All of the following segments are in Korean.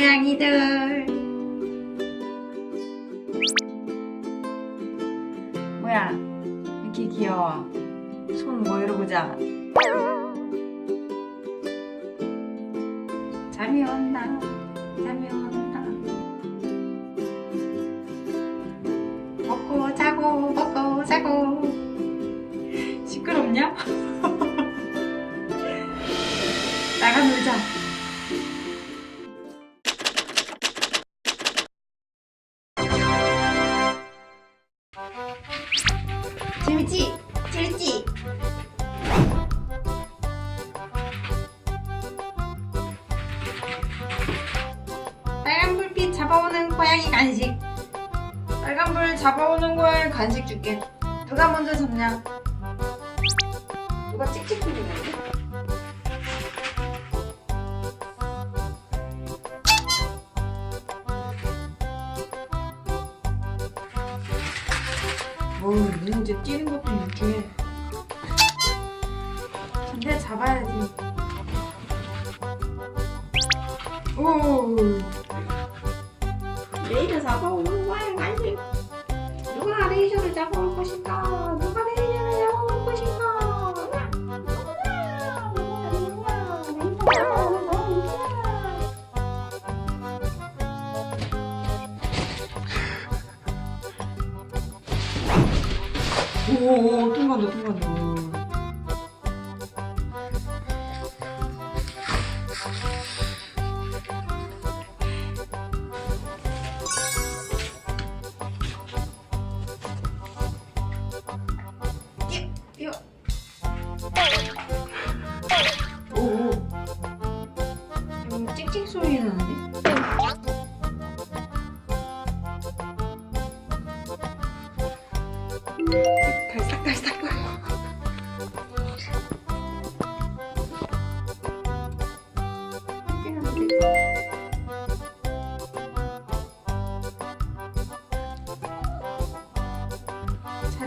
고양이들. 뭐야 이렇게 귀여워. 손 뭐 이러 보자. 잠이 온다 잠이 온다. 먹고 자고 먹고 자고. 시끄럽냐? 나가 놀자. 재밌지? 재밌지? 빨간 불빛 잡아오는 고양이 간식. 빨간 불 잡아오는 고양이 간식 줄게. 누가 먼저 잡냐? 누가 찍찍 소리내는데? 어우, 눈 이제 뛰는 것도 일중에. 근데 잡아야지. 오. 레이저 잡아오는 거야, 간식. 누가 레이저를 잡아올 것인가? 오, 통과한다, 통과한다. 뛰어.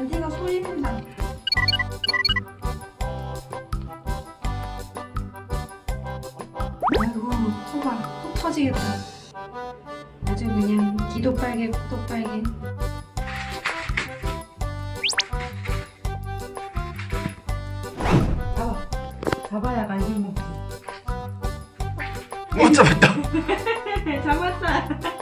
잔디가 소리 낸다. 아이고, 코가 코 터지겠다. 아주 그냥 기도 빨개, 코도 빨개. 잡아. 잡아야 간식 먹지. 못 잡았다. 잡았어.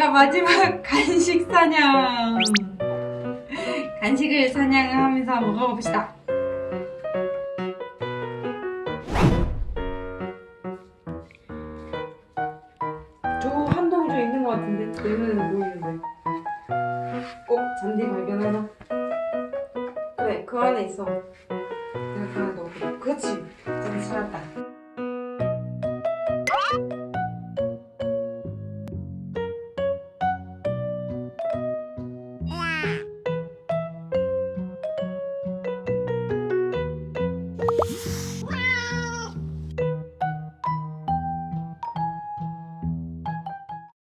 자. 자 마지막 간식 사냥. 간식을 사냥하면서 먹어봅시다. 저 한동이 저 있는 것 같은데 내 눈에는 보이는데 어? 잔디 발견하나? 그래 그 안에 있어 내가 그 안에 넣어볼게 그렇지 잔디 찾았다